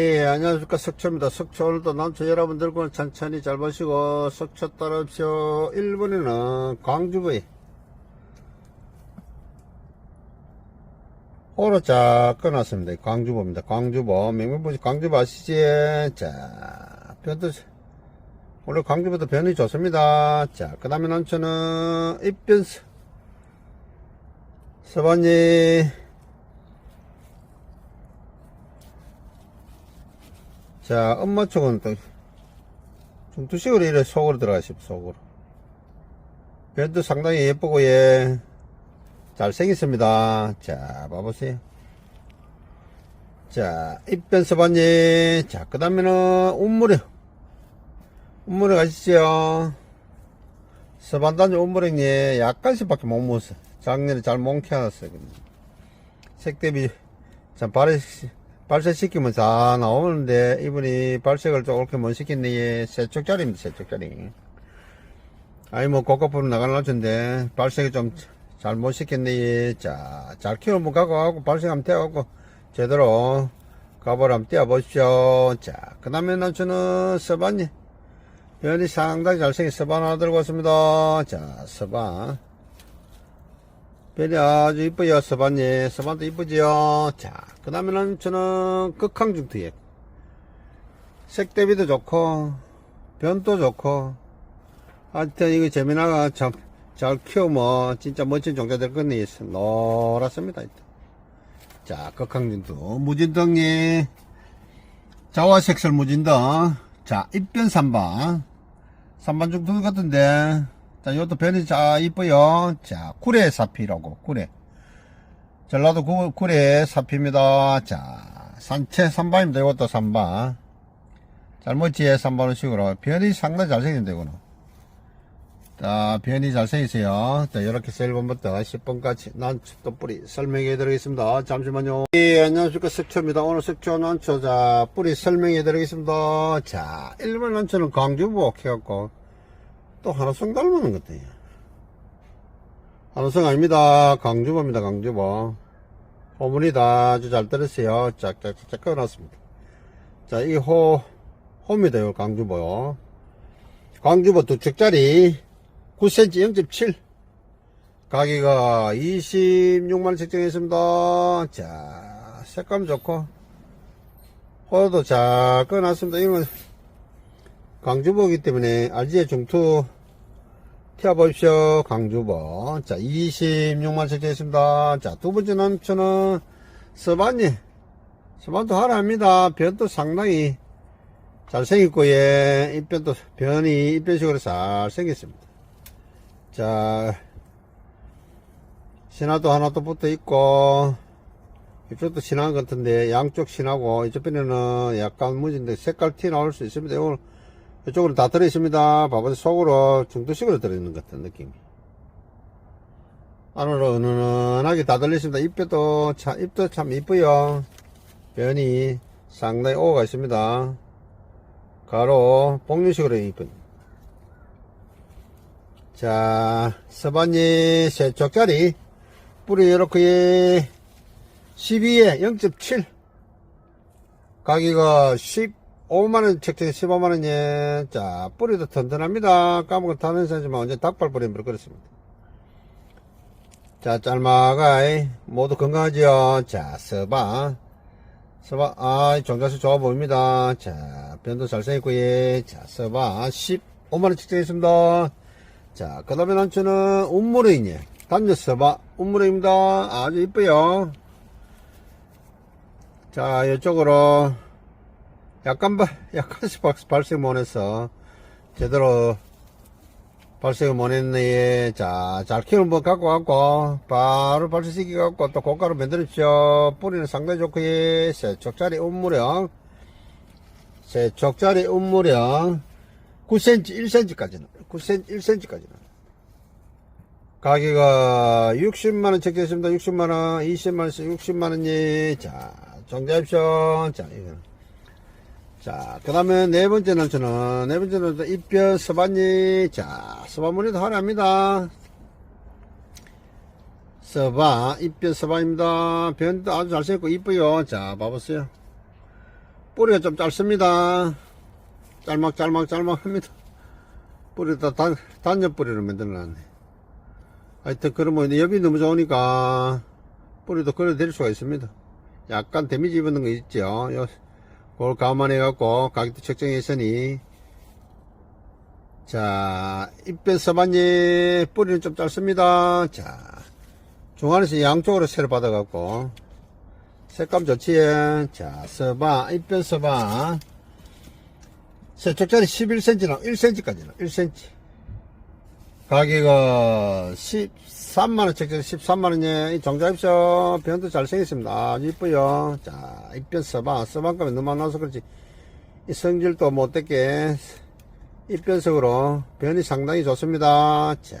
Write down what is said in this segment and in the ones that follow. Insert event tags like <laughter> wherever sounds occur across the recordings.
예, 안녕하십니까. 석초입니다. 석초 오늘도 남초 여러분들과 천천히 잘 보시고, 석초 따라오십시오. 1번에는 광주부에 호로 쫙 끊었습니다. 광주부입니다. 광주부. 명명보시 광주부 아시지? 자, 변도, 원래 광주부도 변이 좋습니다. 자, 그 다음에 남초는 입변스. 서반이 자, 엄마 쪽은 또, 중투식으로 이래 속으로 들어가십시오, 속으로. 배도 상당히 예쁘고, 예. 잘생겼습니다. 자, 봐보세요. 자, 입변 서반지. 자, 그 다음에는 운무령. 운무령 가시죠. 서반단지 운무령이 약간씩 밖에 못 먹었어. 작년에 잘 몽켜놨어요. 색대비, 참, 발에, 발색시키면 다 나오는데, 이분이 발색을 조금 못 시켰네. 세쪽짜리입니다, 세쪽짜리. 아니, 뭐, 고가품으로 나가는 날인데, 발색이 좀 잘 못 시켰네. 자, 잘 키우면 가고, 발색 한번 떼어갖고, 제대로 한번 떼어보십시오. 자, 그 다음에 저는 서반이. 변이 상당히 잘생긴 서반 하나 들고 왔습니다. 자, 서반. 별이 아주 이뻐요, 서반이. 서반도 이쁘지요. 자, 그 다음에는 저는 극항중투에. 색 대비도 좋고, 변도 좋고, 하여튼 이거 재미나가 참, 잘 키우면 진짜 멋진 종자 될 거니, 노랗습니다. 자, 극항중투. 무진등이, 자화색설 무진등. 자, 입변 3번. 3번 중투 같은데, 자, 이것도 변이 자, 이뻐요. 자, 구레 사피라고, 구레. 전라도 구, 구레 사피입니다. 자, 산채 3번입니다. 이것도 3번. 잘못지에 3번은 식으로. 변이 상당히 잘생긴데, 이거는. 자, 변이 잘생기세요. 자, 이렇게 세 1번부터 10번까지 난초또 뿌리 설명해 드리겠습니다. 잠시만요. 예, 안녕하십니까. 석초입니다. 오늘 석초 난초, 자, 뿌리 설명해 드리겠습니다. 자, 1번 난초는 광주부 해갖고, 또 하나성 닮은 것 같아요. 하나성 아닙니다. 강주보입니다. 강주보. 호문이다. 아주 잘 들었어요. 짝짝짝 끊어놨습니다. 자, 이 호, 호입니다. 요 강주보요. 광주보 두 척짜리 9cm 0.7 가격가 26만원 책정했습니다. 자, 색감 좋고 호도 잘 끊어놨습니다. 이건 강주보기 때문에 RG의 중투 튀어보십시오. 강주보. 자, 26만 책정했습니다. 자, 두 번째 남편은 서반이. 서반도 하랍니다. 변도 상당히 잘생겼고, 예. 입변도, 변이 입변식으로 잘 생겼습니다. 자, 신화도 하나 또 붙어 있고, 이쪽도 신화 같은데, 양쪽 신하고, 이쪽 편에는 약간 무진데 색깔 티 나올 수 있습니다. 이걸 이쪽으로 다 들어있습니다. 봐보세요. 속으로 중도식으로 들어있는 것 같은 느낌이. 안으로 은은하게 다 들렸습니다. 입도 참, 입도 참 이쁘요. 변이 상당히 오가 있습니다. 가로, 복류식으로 이쁜. 자, 서반이 세 쪽짜리. 뿌리 이렇게 12에 0.7. 가격가 10, 5만원 책정에 15만원 예. 자, 뿌리도 튼튼합니다. 까먹은 타는 사지만 언제 닭발 뿌리면 그렇습니다. 자, 짤마가 모두 건강하지요. 자, 서봐. 서봐. 아, 종자수 좋아 보입니다. 자, 변도 잘생겼고, 예. 자, 서봐. 15만원 책정했습니다. 자, 그 다음에 난초는 운무레이네. 단녀 서봐. 운무레입니다. 아주 이뻐요. 자, 이쪽으로. 약간, 바, <laughs> 약간씩 발- 발색 못해서, 제대로 발색을 못했네. 자, 잘 키우는 법 갖고 왔고, 바로 발색시키 갖고 또 고가로 만들십시오. 뿌리는 상당히 좋고, 예. 세쪽짜리 운무령. 세쪽짜리 운무령. 9cm, 1cm까지는. 9cm, 1cm까지는. 가격가 60만원 책정했습니다. 60만원, 20만원씩 60만원이. 자, 정리하십시오. 자, 이거. 자, 그 다음에 네 번째는 저는, 네 번째는 또 입뼈 서반이, 자, 서반무늬도 화려합니다. 서반, 입뼈 서반입니다. 변도 아주 잘생겼고 이쁘요. 자, 봐보세요. 뿌리가 좀 짧습니다. 짤막, 짤막, 짤막 합니다. 뿌리다 단, 단엽 뿌리를 만들어놨네. 하여튼, 그러면 엽이 너무 좋으니까 뿌리도 걸어드릴 수가 있습니다. 약간 데미지 입는 거 있죠. 요, 그걸 감안해갖고 가격도 책정했으니. 자, 잎변 서반이 뿌리는 좀 짧습니다. 자, 중간에서 양쪽으로 세를 받아갖고 색감 좋지? 자, 서반, 잎변 서반. 세 쪽짜리 11cm랑 1cm까지는 1cm. 가격은 13만원, 책정 13만원에 이 종자입쇼 변도 잘생겼습니다. 아주 이쁘요. 자, 잎변 서반. 서반감이 너무 안 나와서 그렇지. 이 성질도 못되게 잎변석으로 변이 상당히 좋습니다. 자,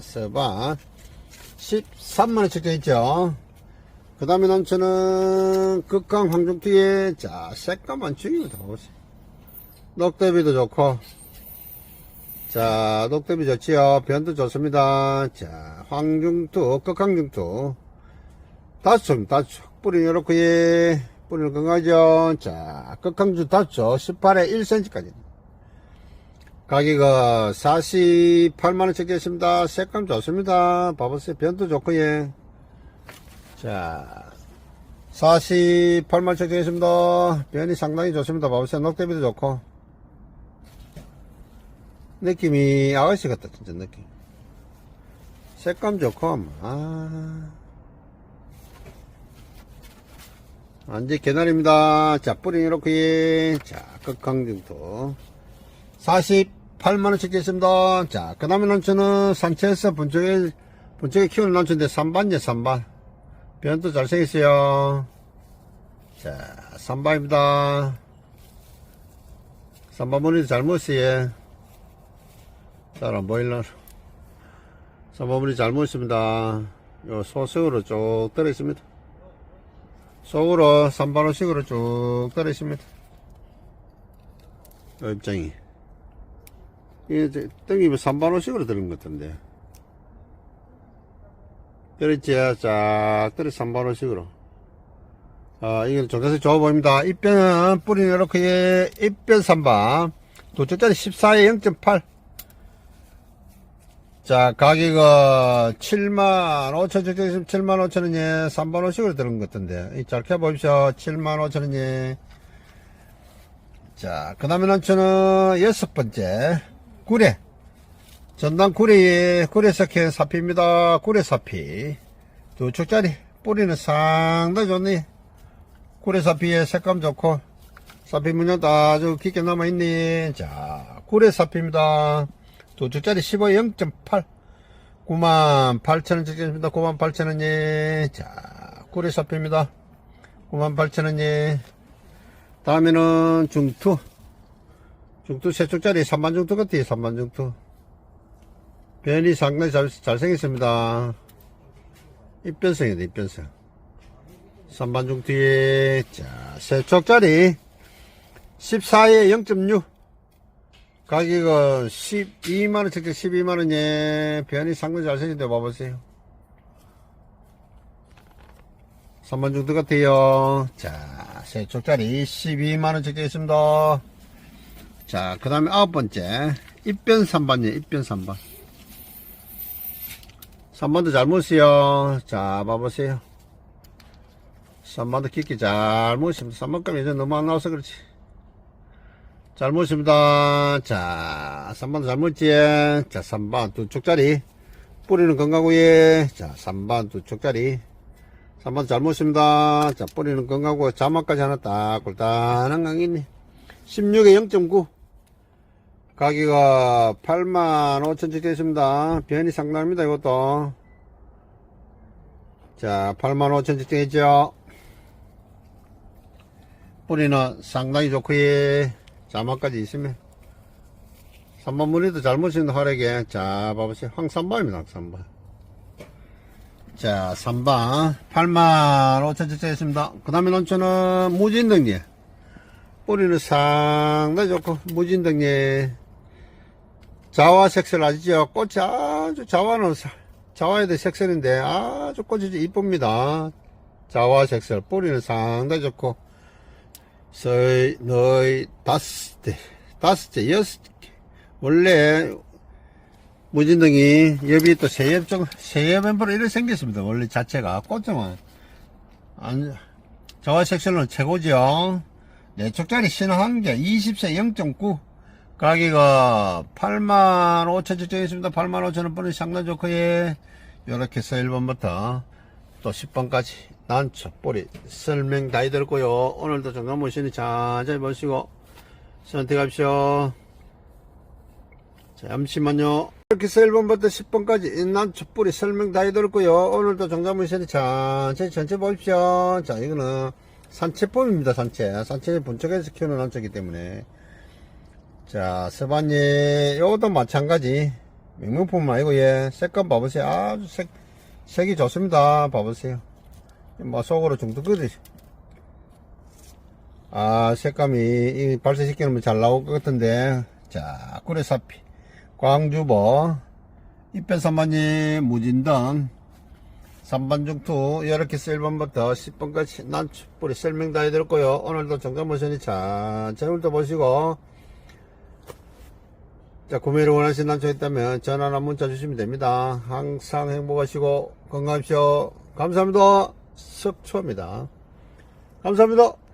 서반. 13만원 책정했죠. 그 다음에 넘치는 극강 황중티에, 자, 색감만 죽입니다. 보세요. 녹대비도 좋고, 자, 녹대비 좋지요. 변도 좋습니다. 자, 황중투, 극황중투. 다섯 점, 다섯 점. 뿌리 이렇게, 예. 뿌리는 건강하죠. 자, 극황중 점. 18에 1cm까지. 가격은 48만원 책정했습니다. 색감 좋습니다. 봐보세요. 변도 좋고, 예. 자, 48만 책정했습니다. 변이 상당히 좋습니다. 봐보세요. 녹대비도 좋고. 느낌이 아가씨 같다, 진짜 느낌. 색감 좋고, 아. 완전 개나리입니다. 자, 뿌리 이렇게, 자, 극강정도. 48만원 책정했습니다. 자, 그 다음에 난초는 산채에서 bun쪽에, bun쪽에 키우는 난초인데 3반이요, 3반. 변도 잘생겼어요. 자, 3반입니다. 3반 머리도 잘 먹었어요. 잘 안 보일라. 3반 머리 잘 먹었습니다. 요 소속으로 쭉 떨어 있습니다. 속으로 3반호식으로 쭉 떨어 있습니다. 요 입장이. 이게 땡이 3반호식으로 들은 것 같은데. 그렇지, 쫙, 떨어 3반호식으로. 아, 이게 조자세 좋아 보입니다. 입변은 뿌리는 이렇게, 입변 3반. 도쪽짜리 14에 0.8. 자, 가격은 7만 5천, 저 7만 5천 원에 3반 5식으로 들은 것 같은데. 이 짧게 보십시오. 7만 5천 원에. 자, 그 다음에 난초는 여섯 번째. 구례. 전남 구례에 구례석회 사피입니다. 구례 사피. 두 축짜리. 뿌리는 상당히 좋네. 구례 사피의 색감 좋고. 사피 문양도 아주 깊게 남아있네. 자, 구례 사피입니다. 두 주짜리 15, 0.8. 9만 8천원 적겠습니다. 9만 8천원이. 자, 구리 사표입니다. 9만 8천원이. 다음에는 중투. 중투 세 쪽짜리 3만 중투 같아요. 3만 중투. 변이 상당히 잘, 잘생겼습니다. 입변성이다, 입변성. 3만 중투에, 자, 세 쪽짜리 14에 0.6. 가격은 12만원, 적적 12만원에 변이 상당히 잘생긴데 봐보세요. 3만 정도 같아요. 자, 세 쪽짜리 12만원 적적 있습니다. 자, 그 다음에 아홉 번째. 입변 3반이에요, 입변 3반. 3반도 잘 먹었어요. 자, 봐보세요. 3반도 깊게 잘 먹었습니다. 3반감이 이제 너무 안 나와서 그렇지. 잘 먹습니다. 자, 3번 잘 먹지? 자, 3번 두 쪽짜리. 뿌리는 건강구에. 자, 3번 두 쪽짜리. 3번 잘 먹습니다. 자, 뿌리는 건강구. 자막까지 하나 딱 꿀단한 강이 있네. 16에 0.9. 가격가 8만 5천 원 되겠습니다. 변이 상당합니다, 이것도. 자, 8만 5천 원 적정했죠. 뿌리는 상당히 좋고요. 자막까지 있으면. 3번 무늬도 잘못인 활약에 자 봐보세요. 황산바입니다 황산바 자 3번. 8만 5천 적자했습니다. 그 다음에 논초는 무진등리. 뿌리는 상당히 좋고 무진등리. 자화 색설 아시죠? 꽃이 아주 자화는 자화에 대해 색설인데 아주 꽃이 이쁩니다. 자화 색설 뿌리는 상당히 좋고 서이, 너희, 다섯째, 다섯째, 여섯째. 원래, 무진등이, 여기 또 세엽 좀, 세엽 엠퍼로 이렇게 생겼습니다. 원래 자체가. 꽃점은, 안, 저와 섹션은 최고죠. 내쪽짜리 신한 개, 20세 0.9. 가격가 8만 5천 적정이 있습니다. 8만 5천 원 분이 상당 좋고, 예. 요렇게 해서 1번부터 또 10번까지 난초, 뿌리, 설명 다 해드렸고요. 오늘도 정감 모시니 자세히 보시고 선택하십시오. 잠시만요. 이렇게 해서 1번부터 10번까지 난초, 뿌리, 설명 다 해드렸고요. 오늘도 정감 모시니 자세히 전체 보십시오. 자, 이거는 산채법입니다, 산채. 산채 분척해서 키우는 난초이기 때문에. 자, 서반이, 요것도 마찬가지. 명명품 아니고, 예. 색감 봐보세요. 아주 색, 색이 좋습니다. 봐보세요. 뭐, 속으로 중독거리. 아, 색감이, 이 발색시키면 잘 나올 것 같은데. 자, 구레사피. 광주보. 이편 3번이 무진등. 3번 중투. 이렇게 해서 1번부터 10번까지 난추 뿌리 설명 다 해드렸고요. 오늘도 정감 모션이 자, 오늘도 보시고. 자, 구매를 원하시는 난초 있다면 전화나 문자 주시면 됩니다. 항상 행복하시고 건강하십시오. 감사합니다. 석초입니다. 감사합니다.